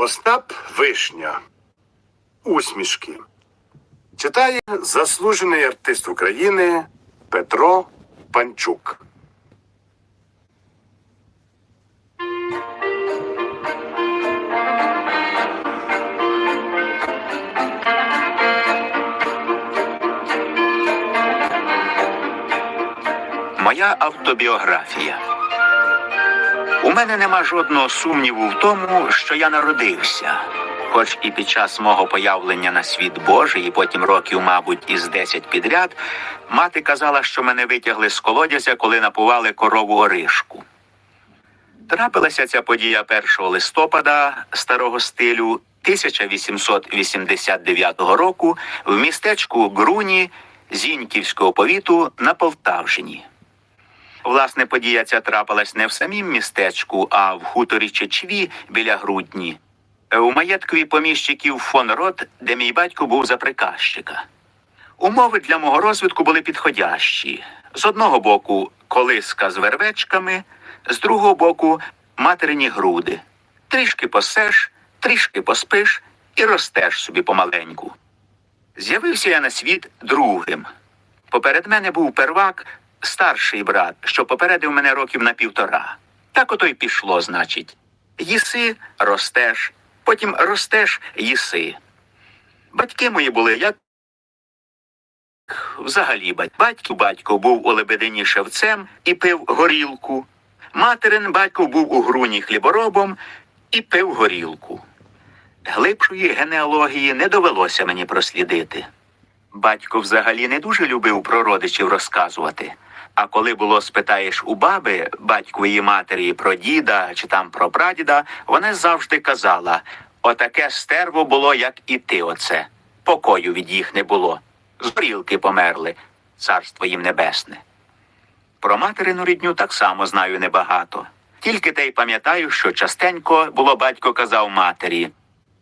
Остап Вишня. Усмішки. Читає заслужений артист України Петро Панчук. Моя автобіографія. У мене нема жодного сумніву в тому, що я народився. Хоч і під час мого появлення на світ Божий, і потім років, мабуть, із 10 підряд, мати казала, що мене витягли з колодязя, коли напували корову оришку. Трапилася ця подія 1 листопада старого стилю 1889 року в містечку Груні Зіньківського повіту на Полтавщині. Власне, подія ця трапилась не в самім містечку, а в хуторі Чечві біля Грудні, у маєткові поміщиків фон Рот, де мій батько був за приказчика. Умови для мого розвитку були підходящі. З одного боку колиска з вервечками, з другого боку материні груди. Трішки посеш, трішки поспиш і ростеш собі помаленьку. З'явився я на світ другим. Поперед мене був первак, старший брат, що попередив мене років на півтора. Так ото й пішло, значить. Їси, ростеш, потім ростеш, їси. Батьки мої були як взагалі батько батько був у лебедині шевцем і пив горілку. Материн батько був у груні хліборобом і пив горілку. Глибшої генеалогії не довелося мені прослідити. Батько взагалі не дуже любив про родичів розказувати. А коли було спитаєш у баби, батькової матері про діда чи там про прадіда, вона завжди казала: отаке стерво було, як і ти оце. Покою від їх не було. З горілки померли, царство їм небесне. Про материну рідню так само знаю небагато. Тільки те й пам'ятаю, що частенько було батько казав матері: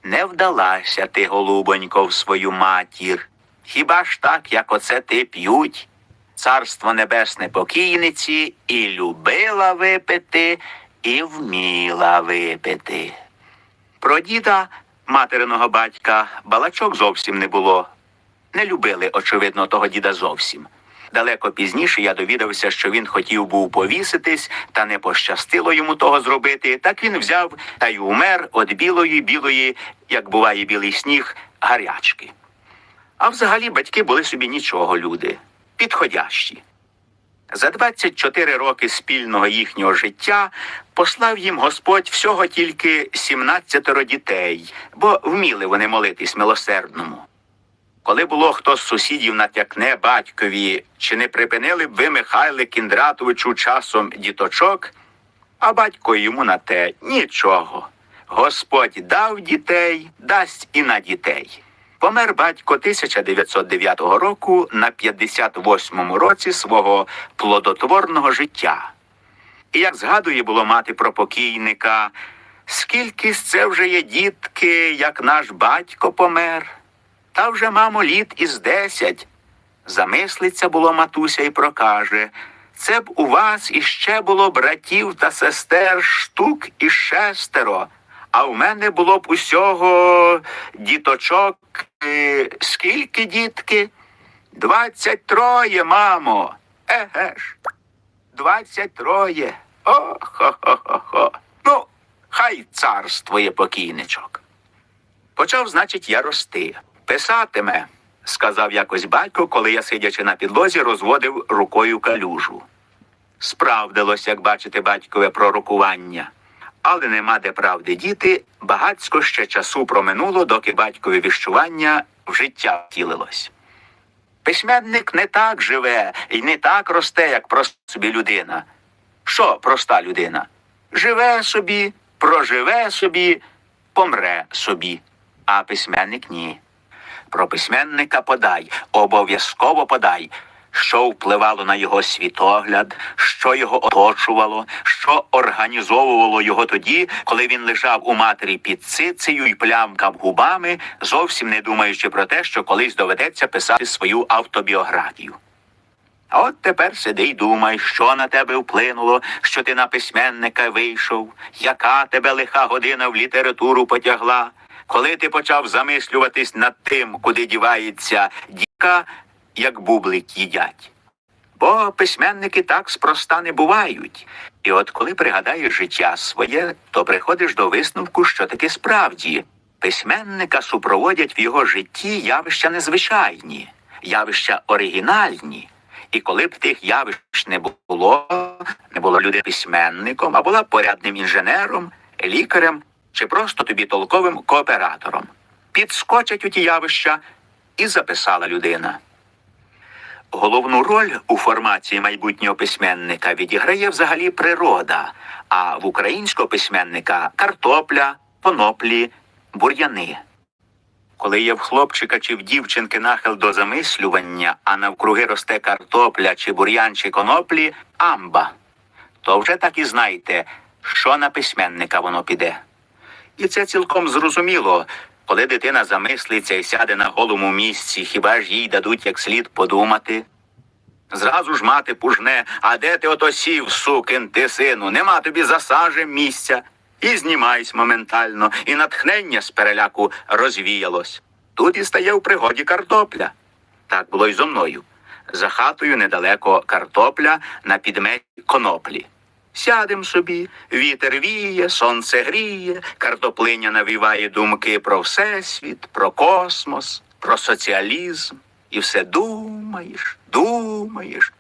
не вдалася ти, голубонько, в свою матір. Хіба ж так, як оце ти п'ють? Царство небесне покійниці і любила випити, і вміла випити. Про діда, материного батька, балачок зовсім не було. Не любили, очевидно, того діда зовсім. Далеко пізніше я довідався, що він хотів був повіситись, та не пощастило йому того зробити. Так він взяв та й умер від білої, білої, як буває білий сніг, гарячки. А взагалі батьки були собі нічого люди, підходящі. За 24 роки спільного їхнього життя послав їм Господь всього тільки 17 дітей, бо вміли вони молитись милосердному. Коли було хто з сусідів натякне батькові, чи не припинили б ви, Михайле Кіндратовичу, часом діточок, а батько йому на те нічого. Господь дав дітей, дасть і на дітей. Помер батько 1909 року на 58-му році свого плодотворного життя. І як згадує було мати про покійника, скільки ж це вже є дітки, як наш батько помер, та вже, мамо, літ із десять. Замислиться було матуся і прокаже. Це б у вас іще було братів та сестер штук і шестеро, а в мене було б усього діточок. е, Скільки дітки? Двадцять троє, мамо. Еге ж. Двадцять троє. О-хо-хо-хо-хо. Ну, хай царствує покійничок. Почав, значить, я рости. Писатиме, сказав якось батько, коли я, сидячи на підлозі, розводив рукою калюжу. Справдилось, як бачите, батькове пророкування. Але нема де правди діти, багацько ще часу проминуло, доки батькове віщування в життя втілилось. Письменник не так живе і не так росте, як просто собі людина. Що проста людина? Живе собі, проживе собі, помре собі, а письменник ні. Про письменника подай, обов'язково подай, що впливало на його світогляд, що його оточувало, що організовувало його тоді, коли він лежав у матері під цицею і плямкав губами, зовсім не думаючи про те, що колись доведеться писати свою автобіографію. А от тепер сиди й думай, що на тебе вплинуло, що ти на письменника вийшов, яка тебе лиха година в літературу потягла, коли ти почав замислюватись над тим, куди дівається діка, як бублик їдять. Бо письменники так спроста не бувають. І от коли пригадаєш життя своє, то приходиш до висновку, що таки справді письменника супроводять в його житті явища незвичайні, явища оригінальні. І коли б тих явищ не було, не було люди письменником, а була порядним інженером, лікарем чи просто тобі толковим кооператором. Підскочать у ті явища і записала людина. Головну роль у формації майбутнього письменника відіграє взагалі природа, а в українського письменника картопля, коноплі, бур'яни. Коли є в хлопчика чи в дівчинки нахил до замислювання, а навкруги росте картопля чи бур'ян чи коноплі, амба, то вже так і знайте, що на письменника воно піде. І це цілком зрозуміло. Коли дитина замислиться і сяде на голому місці, хіба ж їй дадуть як слід подумати? Зразу ж мати пужне, а де ти ото сів, сукин ти сину, нема тобі засаже місця. І знімайсь моментально, і натхнення з переляку розвіялось. Тут і стає в пригоді картопля. Так було й зо мною. За хатою недалеко картопля на підметі коноплі. Сядем собі, вітер віє, сонце гріє, картоплиня навіває думки про всесвіт, про космос, про соціалізм. І все думаєш, думаєш.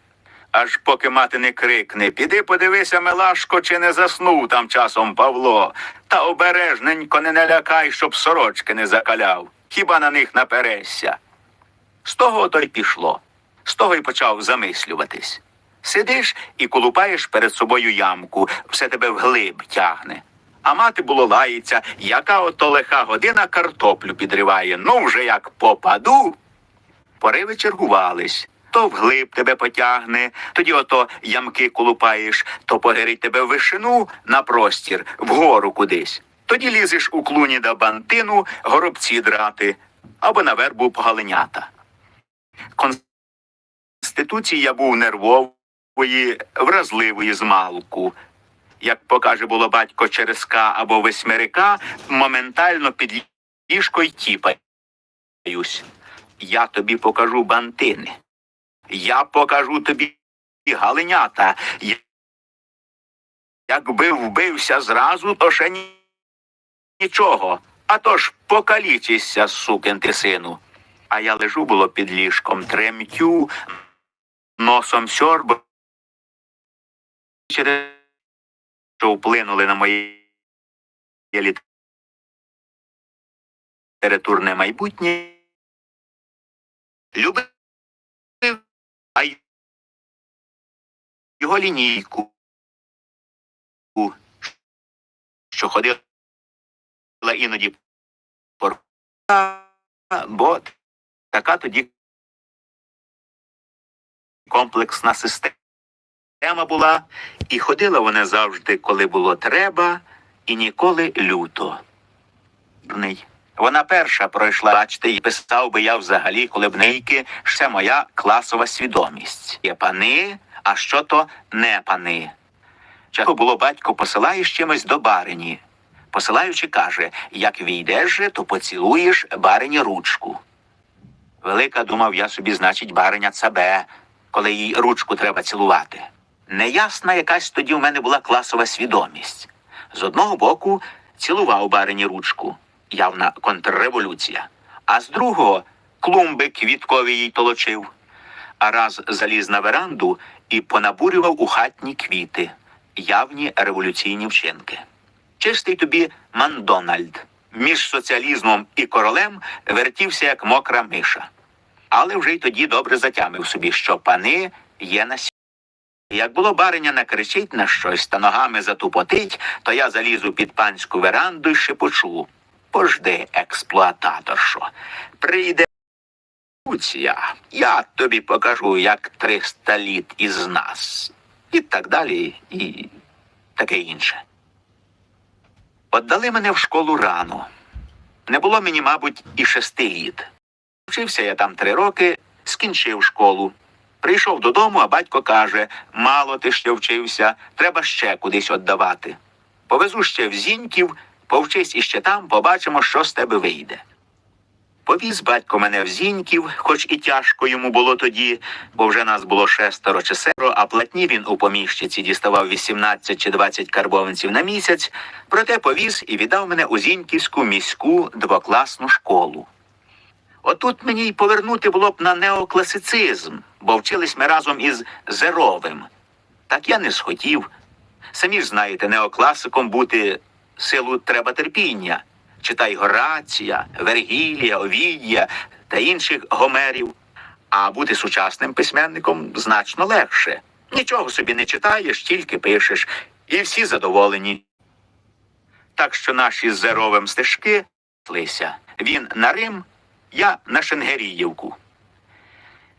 Аж поки мати не крикне, піди подивися, Мелашко, чи не заснув там часом Павло, та обережненько не налякай, щоб сорочки не закаляв. Хіба на них напересся? З того то й пішло, з того й почав замислюватись. Сидиш і колупаєш перед собою ямку, все тебе вглиб тягне. А мати було лається, яка ото лиха година картоплю підриває. Ну вже як попаду. Пориви чергувались. То вглиб тебе потягне, тоді ото ямки колупаєш, то погирить тебе в вишину на простір, вгору кудись. Тоді лізеш у клуні до бантину горобці драти або на вербу погаленята. Конституції я був нервової, вразливої змалку. Як покаже було батько через К або восьмерика, моментально під ліжко й тіпаюсь. Я тобі покажу бантини. Я покажу тобі галинята. Я- Якби вбився зразу, то ще ні- нічого. А то ж покалічишся, сукин ти сину. А я лежу було під ліжком, тремтю, носом сьорб, через що вплинули на моє літературне майбутнє. Любив а його лінійку, що ходила іноді по бо така тоді комплексна система була, і ходила вона завжди, коли було треба, і ніколи люто. Вона перша пройшла, бачите, і писав би я взагалі, коли б нейки ще моя класова свідомість. Є пани, а що то не пани. Чого було батько посилає з чимось до барині. Посилаючи, каже, як війдеш же, то поцілуєш барині ручку. Велика думав я собі, значить, бариня цабе, коли їй ручку треба цілувати. Неясна якась тоді в мене була класова свідомість. З одного боку цілував барині ручку, явна контрреволюція, а з другого клумби квіткові їй толочив. А раз заліз на веранду і понабурював у хатні квіти, явні революційні вчинки. Чистий тобі Мандональд. Між соціалізмом і королем вертівся як мокра миша. Але вже й тоді добре затямив собі, що пани є на сі. Як було бариня накричить на щось та ногами затупотить, то я залізу під панську веранду й шепочу. Пожди, експлуататоршо, прийде Луція, я тобі покажу, як триста літ із нас. І так далі, і таке інше. Отдали мене в школу рано. Не було мені, мабуть, і шести літ. Вчився я там три роки, скінчив школу. Прийшов додому, а батько каже: мало ти ще вчився, треба ще кудись віддавати. Повезу ще в Зіньків, повчись іще там, побачимо, що з тебе вийде. Повіз батько мене в Зіньків, хоч і тяжко йому було тоді, бо вже нас було шестеро чи семеро, а платні він у поміщиці діставав 18 чи 20 карбованців на місяць, проте повіз і віддав мене у Зіньківську міську двокласну школу. Отут мені й повернути було б на неокласицизм, бо вчились ми разом із Зеровим. Так я не схотів. Самі ж знаєте, неокласиком бути силу треба терпіння. Читай Горація, Вергілія, Овідія та інших гомерів. А бути сучасним письменником значно легше. Нічого собі не читаєш, тільки пишеш, і всі задоволені. Так що наші з Зеровим стежки плися. Він на Рим, я на Шенгеріївку.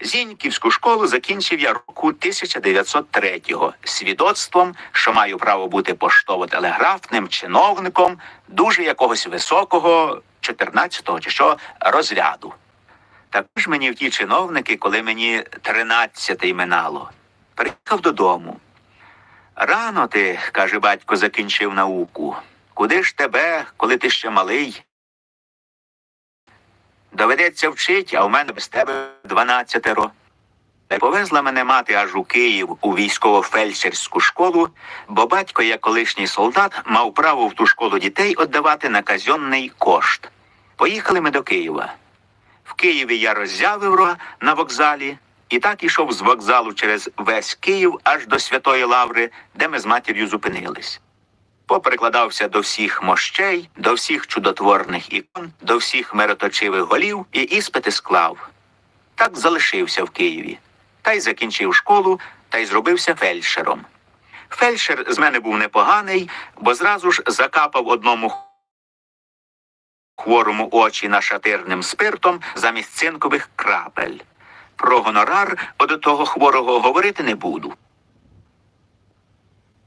Зіньківську школу закінчив я року 1903-го свідоцтвом, що маю право бути поштово-телеграфним чиновником дуже якогось високого 14-го чи що розряду. Також мені в ті чиновники, коли мені 13 минало. Приїхав додому. Рано ти, каже батько, закінчив науку. Куди ж тебе, коли ти ще малий? Доведеться вчить, а у мене без тебе дванадцятеро. Й повезла мене мати аж у Київ у військово-фельдшерську школу, бо батько, як колишній солдат, мав право в ту школу дітей віддавати на казенний кошт. Поїхали ми до Києва. В Києві я роззявив рога на вокзалі і так ішов з вокзалу через весь Київ аж до Святої Лаври, де ми з матір'ю зупинились. Поперекладався до всіх мощей, до всіх чудотворних ікон, до всіх мироточивих голів і іспити склав. Так залишився в Києві. Та й закінчив школу, та й зробився фельдшером. Фельдшер з мене був непоганий, бо зразу ж закапав одному хворому очі нашатирним спиртом замість цинкових крапель. Про гонорар до того хворого говорити не буду.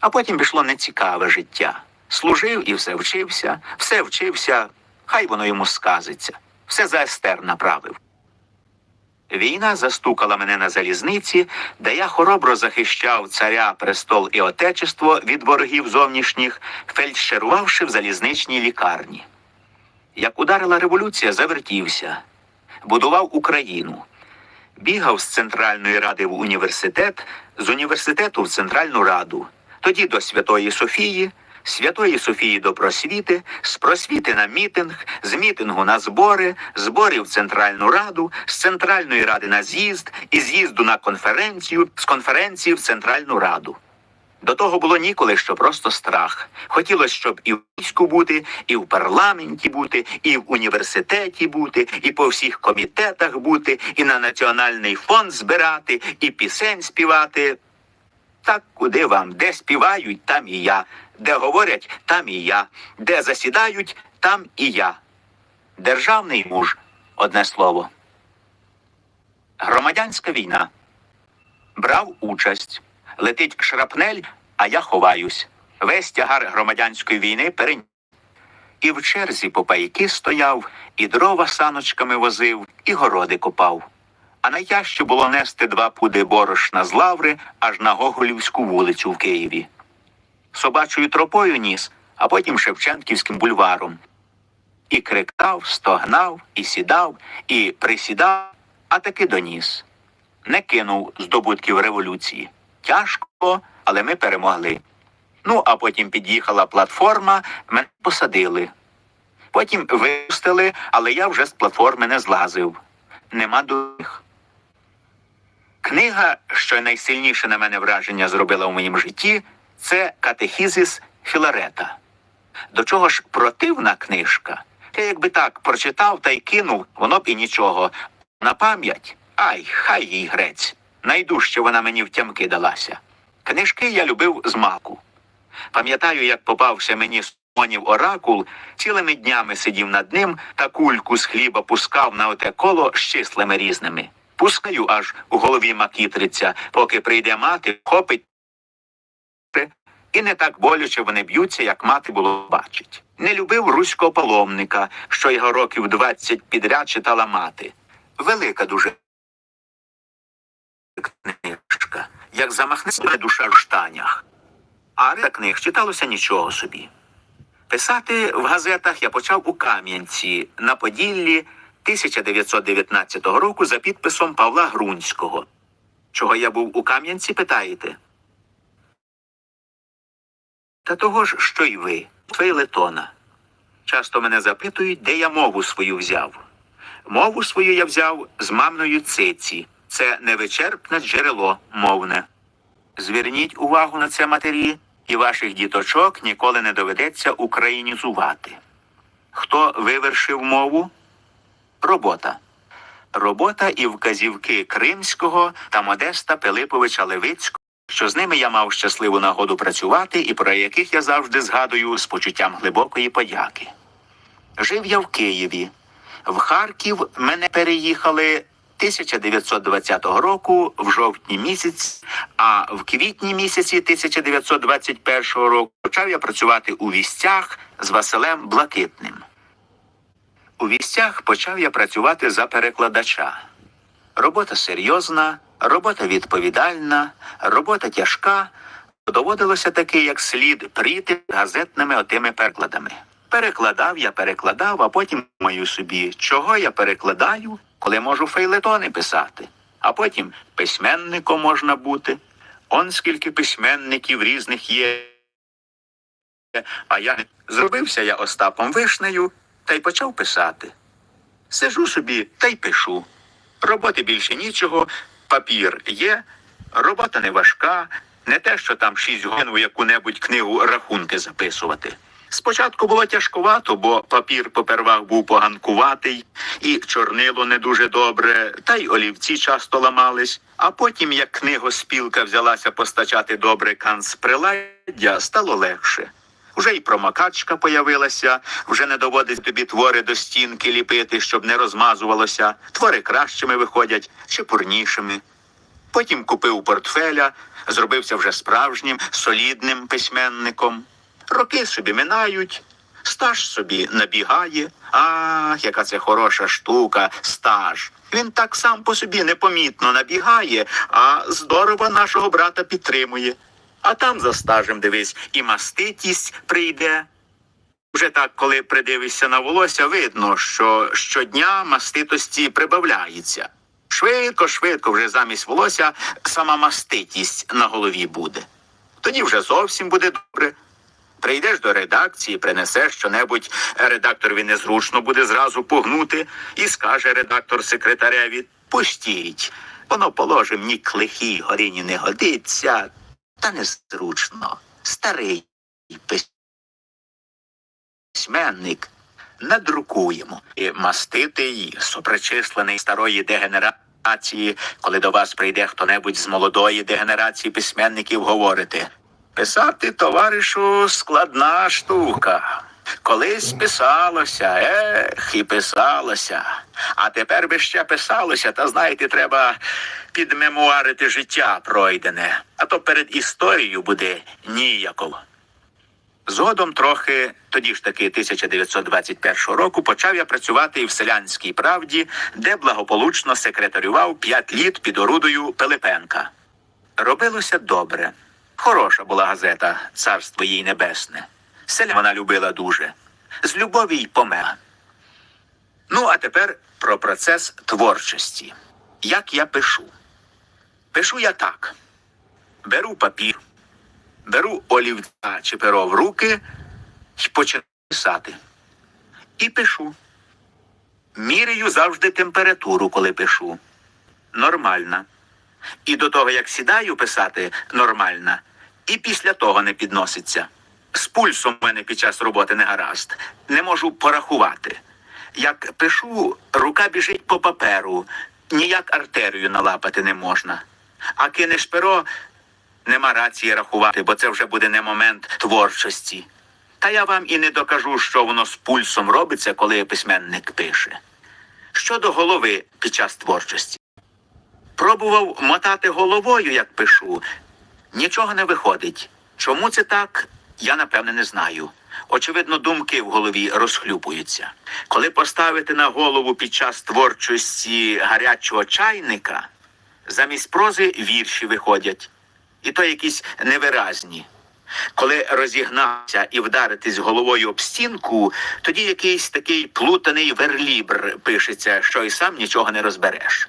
А потім пішло нецікаве життя. Служив і все вчився, все вчився, хай воно йому сказиться, все за естер направив. Війна застукала мене на залізниці, де я хоробро захищав царя, престол і отечество від ворогів зовнішніх, фельдшерувавши в залізничній лікарні. Як ударила революція, завертівся, будував Україну. Бігав з Центральної ради в університет, з університету в Центральну раду, тоді до Святої Софії, Святої Софії до просвіти, з просвіти на мітинг, з мітингу на збори, зборів в Центральну раду, з Центральної ради на з'їзд, і з'їзду на конференцію, з конференції в Центральну раду. До того було ніколи, що просто страх. Хотілося, щоб і в війську бути, і в парламенті бути, і в університеті бути, і по всіх комітетах бути, і на національний фонд збирати, і пісень співати. Так куди вам? Де співають, там і я, де говорять, там і я, де засідають, там і я. Державний муж, одне слово. Громадянська війна. Брав участь. Летить шрапнель, а я ховаюсь. Весь тягар громадянської війни переніс. І в черзі по пайки стояв, і дрова саночками возив, і городи копав. А найтяжче було нести два пуди борошна з лаври аж на Гоголівську вулицю в Києві. Собачою тропою ніс, а потім Шевченківським бульваром. І криктав, стогнав, і сідав, і присідав, а таки доніс. Не кинув здобутків революції. Тяжко, але ми перемогли. Ну, а потім під'їхала платформа, мене посадили. Потім випустили, але я вже з платформи не злазив. Нема дурних. Книга, що найсильніше на мене враження зробила у моїм житті, це Катехізис Філарета. До чого ж противна книжка? Я якби так прочитав та й кинув, воно б і нічого. На пам'ять, ай, хай їй грець. Найдужче вона мені в тямки далася. Книжки я любив з маку. Пам'ятаю, як попався мені Симонів оракул, цілими днями сидів над ним та кульку з хліба пускав на оте коло з числами різними. Пускаю аж у голові макітриця, поки прийде мати, хопить. І не так болюче вони б'ються, як мати було бачить. Не любив руського паломника, що його років двадцять підряд читала мати. Велика дуже книжка. Як замахнеться душа в штанях. А решта книг читалося нічого собі. Писати в газетах я почав у Кам'янці на Поділлі 1919 року за підписом Павла Грунського. Чого я був у Кам'янці, питаєте? Та того ж, що й ви, Фейлетона. Часто мене запитують, де я мову свою взяв. Мову свою я взяв з мамною циці. Це невичерпне джерело мовне. Зверніть увагу на це матері, і ваших діточок ніколи не доведеться українізувати. Хто вивершив мову? Робота. Робота і вказівки Кримського та Модеста Пилиповича Левицького, що з ними я мав щасливу нагоду працювати і про яких я завжди згадую з почуттям глибокої подяки. Жив я в Києві. В Харків мене переїхали 1920 року в жовтні місяць, а в квітні місяці 1921 року почав я працювати у вістях з Василем Блакитним. У вістях почав я працювати за перекладача. Робота серйозна, робота відповідальна, робота тяжка. Доводилося таки, як слід прийти газетними отими перекладами. Перекладав я, перекладав, а потім маю собі, чого я перекладаю, коли можу фейлетони писати. А потім письменником можна бути. Он скільки письменників різних є. А я зробився я Остапом Вишнею та й почав писати. Сижу собі та й пишу. Роботи більше нічого, папір є, робота не важка, не те, що там шість годин у яку-небудь книгу рахунки записувати. Спочатку було тяжкувато, бо папір попервах був поганкуватий, і чорнило не дуже добре, та й олівці часто ламались. А потім, як книгоспілка взялася постачати добре канцприладдя, стало легше. Вже й промокачка появилася, вже не доводить тобі твори до стінки ліпити, щоб не розмазувалося. Твори кращими виходять, чепурнішими. Потім купив портфеля, зробився вже справжнім, солідним письменником. Роки собі минають, стаж собі набігає. Ах, яка це хороша штука, стаж. Він так сам по собі непомітно набігає, а здорово нашого брата підтримує. А там за стажем дивись, і маститість прийде. Вже так, коли придивишся на волосся, видно, що щодня маститості прибавляється. Швидко, швидко, вже замість волосся сама маститість на голові буде. Тоді вже зовсім буде добре. Прийдеш до редакції, принесеш щонебудь, редакторові незручно буде зразу погнути, і скаже редактор секретареві: пустіть, воно положим ні к лихій горіні не годиться, та незручно. Старий письменник надрукуємо і маститий, супричислений старої дегенерації, коли до вас прийде хто-небудь з молодої дегенерації письменників, говорите. Писати, товаришу, складна штука. Колись писалося, ех, і писалося. А тепер би ще писалося, та знаєте, треба підмемуарити життя пройдене, а то перед історією буде ніяково. Згодом трохи, тоді ж таки 1921 року, почав я працювати і в селянській правді, де благополучно секретарював п'ять літ під орудою Пилипенка. Робилося добре. Хороша була газета, царство їй небесне. Селя вона любила дуже. З любові й помер. Ну, а тепер про процес творчості. Як я пишу? Пишу я так: беру папір, беру олівця чи перо в руки і починаю писати. І пишу. Міряю завжди температуру, коли пишу. Нормальна. І до того, як сідаю писати, нормальна. І після того не підноситься. З пульсом в мене під час роботи не гаразд. Не можу порахувати. Як пишу, рука біжить по паперу, ніяк артерію налапати не можна. А кинеш перо, нема рації рахувати, бо це вже буде не момент творчості. Та я вам і не докажу, що воно з пульсом робиться, коли письменник пише. Щодо голови під час творчості. Пробував мотати головою, як пишу. Нічого не виходить. Чому це так, я напевне не знаю. Очевидно, думки в голові розхлюпуються. Коли поставити на голову під час творчості гарячого чайника, Замість прози вірші виходять, і то якісь невиразні. Коли розігнатися і вдаритись головою об стінку, тоді якийсь такий плутаний верлібр пишеться, що й сам нічого не розбереш.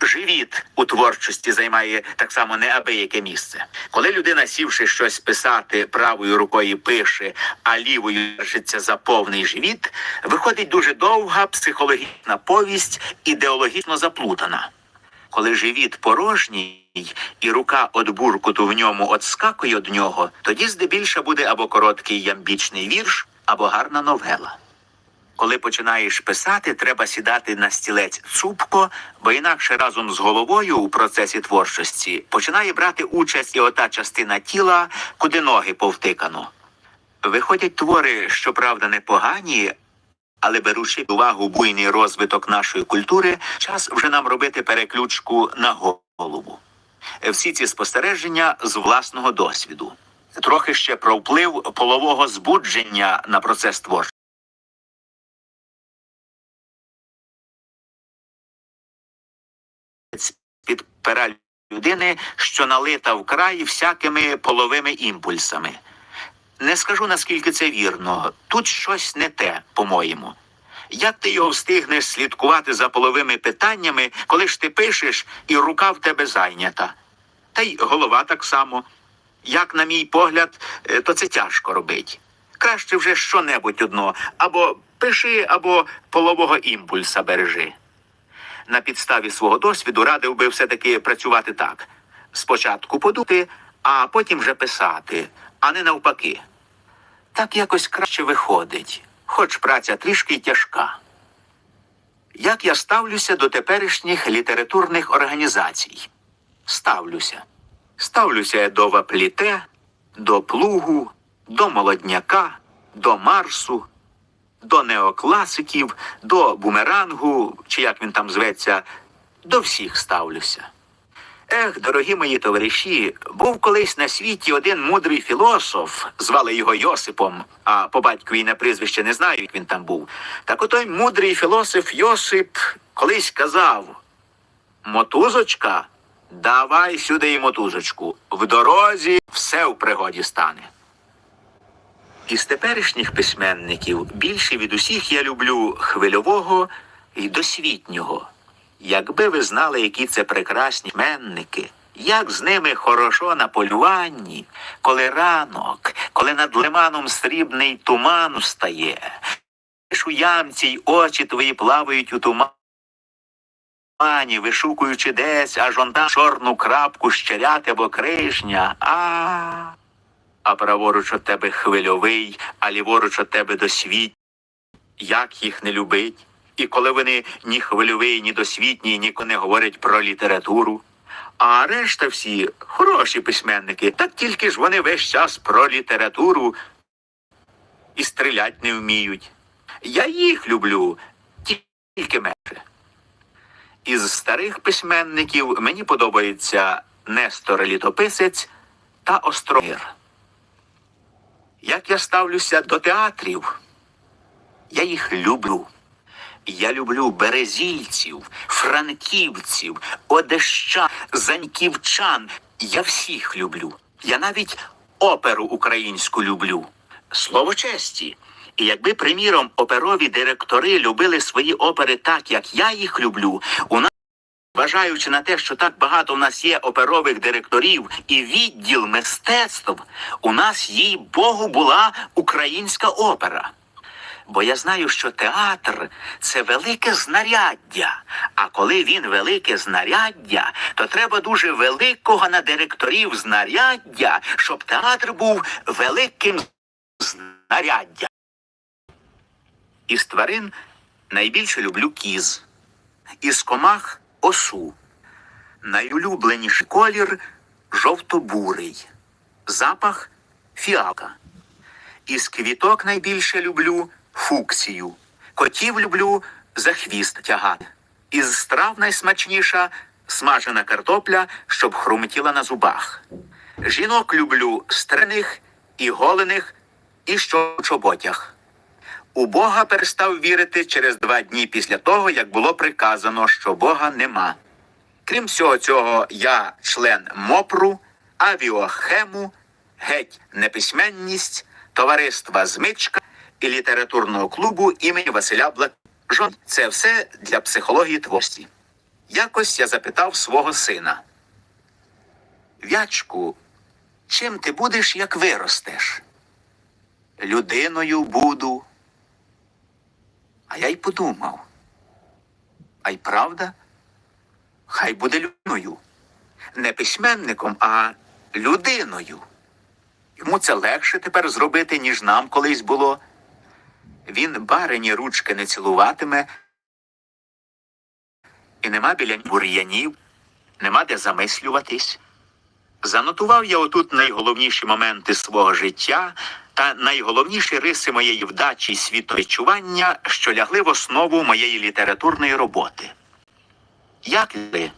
Живіт у творчості займає так само неабияке місце. Коли людина, сівши щось писати, правою рукою пише, а лівою держиться за повний живіт, виходить дуже довга психологічна повість, ідеологічно заплутана. Коли живіт порожній і рука од буркуту в ньому отскакує від нього, тоді здебільше буде або короткий ямбічний вірш, або гарна новела. Коли починаєш писати, треба сідати на стілець цупко, бо інакше разом з головою у процесі творчості починає брати участь і ота частина тіла, куди ноги повтикано. Виходять твори, щоправда, непогані, але беручи увагу буйний розвиток нашої культури, час вже нам робити переключку на голову. Всі ці спостереження з власного досвіду. Трохи ще про вплив полового збудження на процес творчості. Під пера людини, що налита вкрай всякими половими імпульсами. Не скажу наскільки це вірно. Тут щось не те, по-моєму. Як ти його встигнеш слідкувати за половими питаннями, коли ж ти пишеш і рука в тебе зайнята? Та й голова так само. Як, на мій погляд, е, то це тяжко робить. Краще вже що-небудь одно, або пиши, або полового імпульса бережи на підставі свого досвіду радив би все-таки працювати так: спочатку подумати, а потім вже писати, а не навпаки. Так якось краще виходить, хоч праця трішки тяжка. Як я ставлюся до теперішніх літературних організацій? Ставлюся. Ставлюся я до вапліте, до плугу, до молодняка, до марсу, до неокласиків, до бумерангу, чи як він там зветься, до всіх ставлюся. Ех, дорогі мої товариші, був колись на світі один мудрий філософ, звали його Йосипом, а по батькові на прізвище не знаю, як він там був. Так отой мудрий філософ Йосип колись казав: Мотузочка, давай сюди і мотузочку. В дорозі все в пригоді стане. Із теперішніх письменників більше від усіх я люблю хвильового і досвітнього. Якби ви знали, які це прекрасні письменники, як з ними хорошо на полюванні, коли ранок, коли над лиманом срібний туман встає, у ямці й очі твої плавають у тумані, вишукуючи десь аж он там чорну крапку щеряти або крижня. А а праворуч от тебе хвильовий, а ліворуч от тебе досвіт. Як їх не любить? І коли вони ні хвильовий, ні досвітні, ніко не говорять про літературу. А решта всі хороші письменники, так тільки ж вони весь час про літературу і стрілять не вміють. Я їх люблю, тільки менше. Із старих письменників мені подобається Нестор Літописець та Остромир. Як я ставлюся до театрів? Я їх люблю. Я люблю березільців, франківців, одещан, заньківчан. Я всіх люблю. Я навіть оперу українську люблю. Слово честі. І якби, приміром, оперові директори любили свої опери так, як я їх люблю, у нас Зважаючи на те, що так багато в нас є оперових директорів і відділ мистецтв, у нас, їй Богу, була українська опера. Бо я знаю, що театр це велике знаряддя. А коли він велике знаряддя, то треба дуже великого на директорів знаряддя, щоб театр був великим знаряддям. Із тварин найбільше люблю кіз, із комах осу. Найулюбленіший колір жовто-бурий, запах фіалка. Із квіток найбільше люблю фуксію. Котів люблю за хвіст тягати. Із страв найсмачніша смажена картопля, щоб хрумтіла на зубах. Жінок люблю стрених і голених, і що в чоботях. У Бога перестав вірити через два дні після того, як було приказано, що Бога нема. Крім всього цього, я член МОПРу, авіохему, геть неписьменність, товариства Змичка і літературного клубу імені Василя Блажон. Це все для психології творчості. Якось я запитав свого сина. Вячку, чим ти будеш, як виростеш? Людиною буду. А я й подумав. А й правда? Хай буде людиною. Не письменником, а людиною. Йому це легше тепер зробити, ніж нам колись було. Він барині ручки не цілуватиме, і нема біля бур'янів, нема де замислюватись. Занотував я отут найголовніші моменти свого життя та найголовніші риси моєї вдачі й світовідчування, що лягли в основу моєї літературної роботи. Як ли?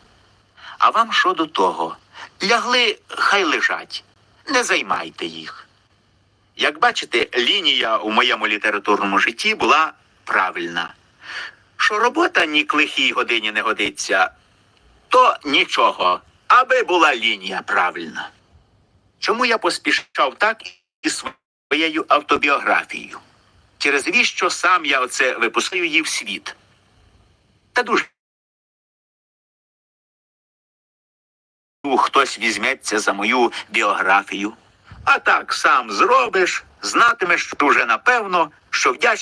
А вам що до того? Лягли, хай лежать, не займайте їх. Як бачите, лінія у моєму літературному житті була правильна. Що робота ні к лихій годині не годиться, то нічого, аби була лінія правильна. Чому я поспішав так із своєю автобіографією? Через віщо сам я оце випускаю її в світ? Та дуже хтось візьметься за мою біографію. А так сам зробиш, знатимеш вже напевно, що вдячність